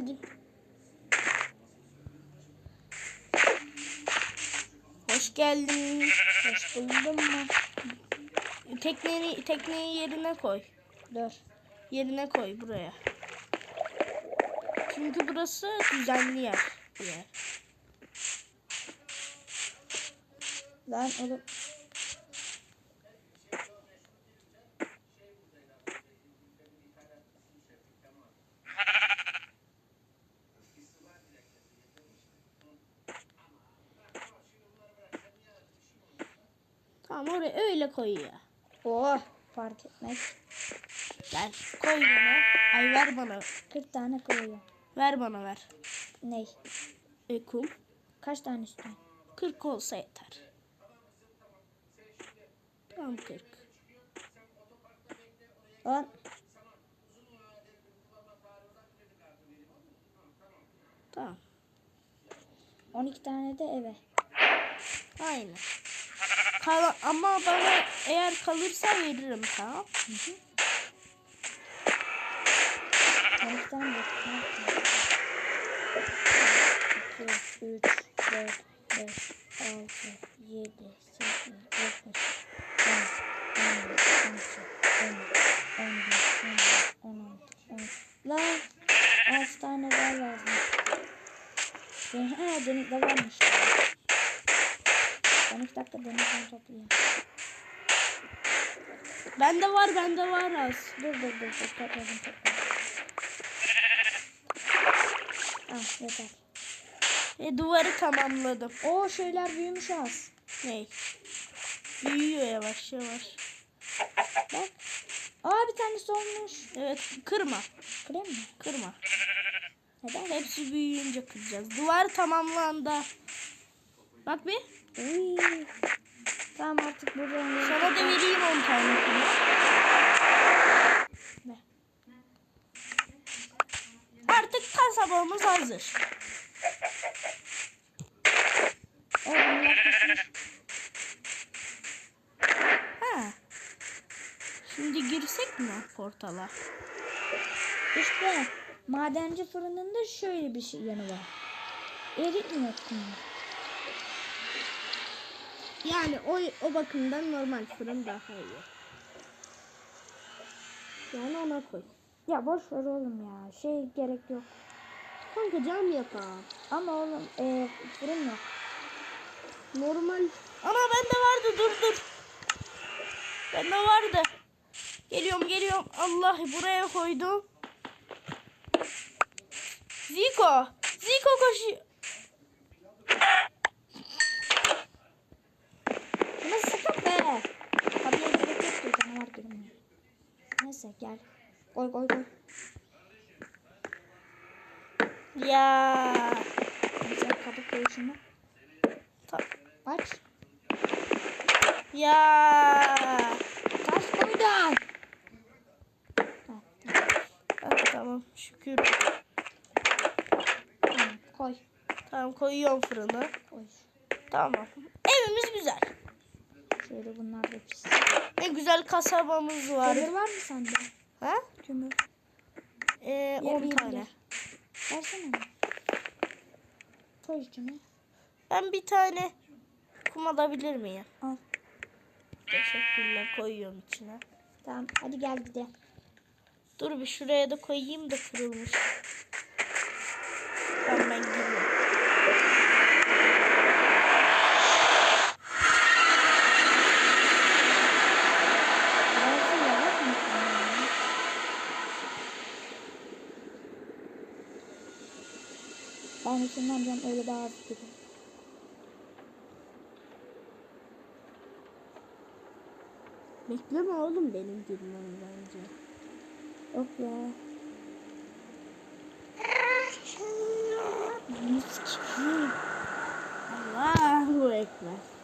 64. Ha geldim. Hoş geldin. Hoş buldum mu? Tekneyi, tekneyi yerine koy. Dur. Yerine koy buraya. Çünkü burası düzenli yer. Yer. Lan oğlum. Tamam oraya öyle koy ya. Oh fark etmez. Gel koy bana. Ay ver bana. 40 tane koyuyor. Ver bana ver. Ney? E, kum. Kaç tane istiyorsun? 40 olsa yeter. Tamam 40. Lan. Tamam. 12 tane de eve. Aynen. Kal ama bana eğer kalırsa veririm tamam. 12 tane de. 2, 3, 4, 5, 6, 7, 8, 9, 10, 11, 12, 13, 14, 15, 16, 17. Lan 6 tane daha lazım. Ben, ha denik de varmış. 12 dakika denikten toplayayım. Bende var bende var az. Dur dur dur dur topladım topladım. Ah yeter. E, duvarı tamamladım. Oo şeyler büyümüş az. Ney? Büyüyor yavaş yavaş. Bak. Aa bir tanesi olmuş. Evet kırma. Krem mi? Kırma. Neden? Hepsi büyüyünce kıracağız. Duvar tamamlandı. Bak bir. Uy. Tamam artık buradan Sana da vereyim 10 tane? Artık kasabamız hazır. Ha. Şimdi girsek mi portala? İşte madenci fırınında şöyle bir şey yanı var. Eritmiyor. Yani o, o bakımdan normal fırın daha iyi. Yani ona koy. Ya boş ver oğlum ya. Şey gerek yok. Kanka cam yapalım. Ama oğlum e, fırın yok. Normal. Ana bende vardı dur dur. Bende vardı. Geliyorum geliyorum. Allah buraya koydum. Ziko. Ziko koşuyor. Be? Kapıya gerek yok ki canavar girmiyor. Neyse gel. Koy koy koy. Ya. Sen kapı koy şunu. Ta- Aç. ya. Taş koydun. Ah, tamam şükür. tamam koy. Tamam koyuyorum fırına. Koy. Tamam. Evimiz güzel. Şöyle bunlar da pişsin. Ne güzel kasabamız var. Kömür var mı sende? Ha? Kömür. Ee, 10 Yemeği tane. Versene? Koy içine. Ben bir tane kum alabilir miyim? Al. Teşekkürler koyuyorum içine. Tamam hadi gel gidelim. Dur bir şuraya da koyayım da kırılmış. Tamam ben giriyorum. Burası yavaş mı? Ben ışınlanacağım öyle daha hızlı gidiyor. Bekleme oğlum benim girmem bence. Yok ya. Allahu Ekber.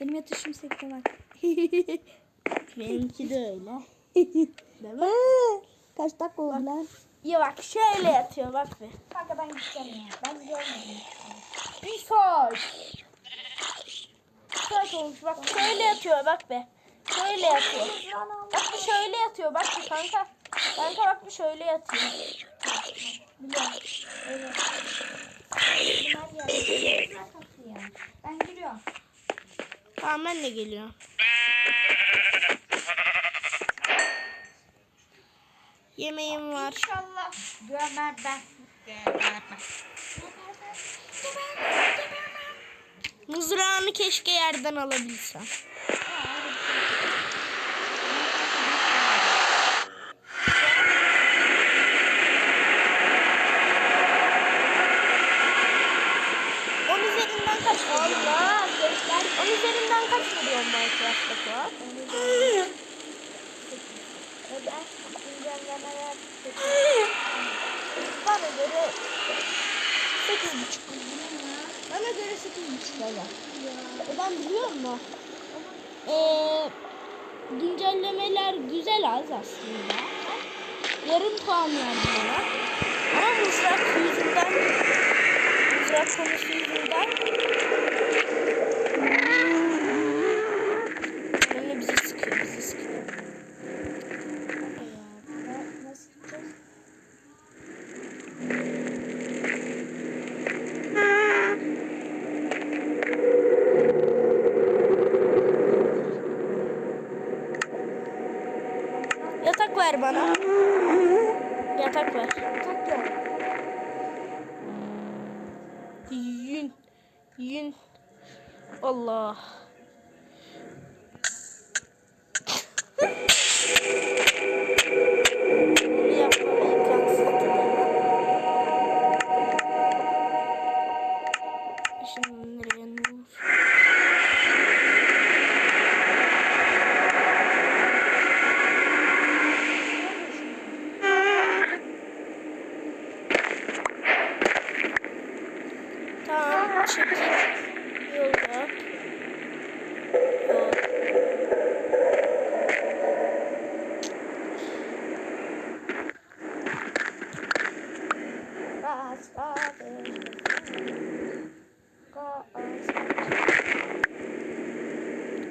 Benim yatışım sekte bak. Benimki de öyle. Değil mi? Kaç dakika oldu lan? Ya bak şöyle yatıyor bak be. Kanka ben gideceğim ya. Ben görmedim. Bir saat. Bir saat olmuş bak şöyle yatıyor bak be. Şöyle yatıyor. Bak bir şöyle yatıyor bak bir kanka. Kanka bak bir şöyle yatıyor. Biliyorum. Evet. Ben giriyorum. Tamam ben de geliyorum. Yemeğim var. İnşallah gömer ben. Mızrağını keşke yerden alabilsem. On üzerinden kaç? Allah sesler. On üzerinden kaç vuruyor Minecraft'ta şu an? Ben güncellemeler Bana göre sekiz buçuk. Bana göre sekiz buçuk baba. Ben biliyor musun? Ee, güncellemeler güzel az aslında. Yarım puan verdim ona. Ama mızrak yüzünden mızrak konusu yüzünden Yatak ver bana. Yatak ver. Tak yok. Yün. Yün. Allah.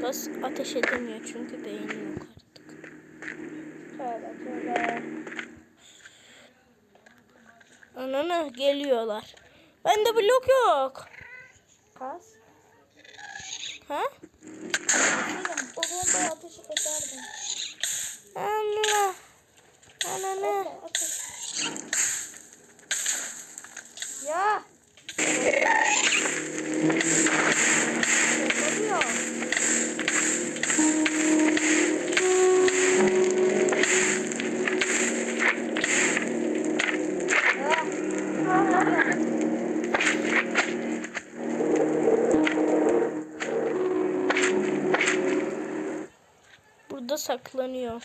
Gaz ateş edemiyor çünkü beyni yok artık. Tövbe tövbe. Anana geliyorlar. Bende blok yok. Gaz. Ha? O bombayı ateşe ederdim. Anana. Anana. Ateş. Ya. Burada saklanıyor.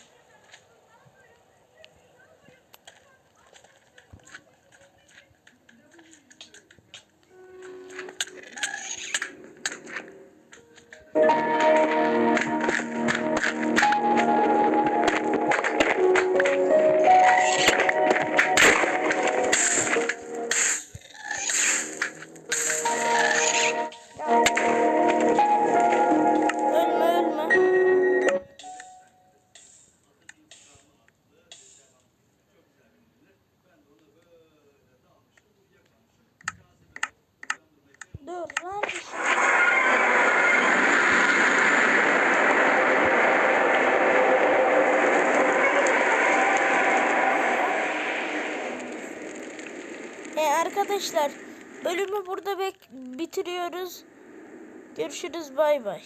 Dur. E arkadaşlar bölümü burada bitiriyoruz. Görüşürüz bay bay.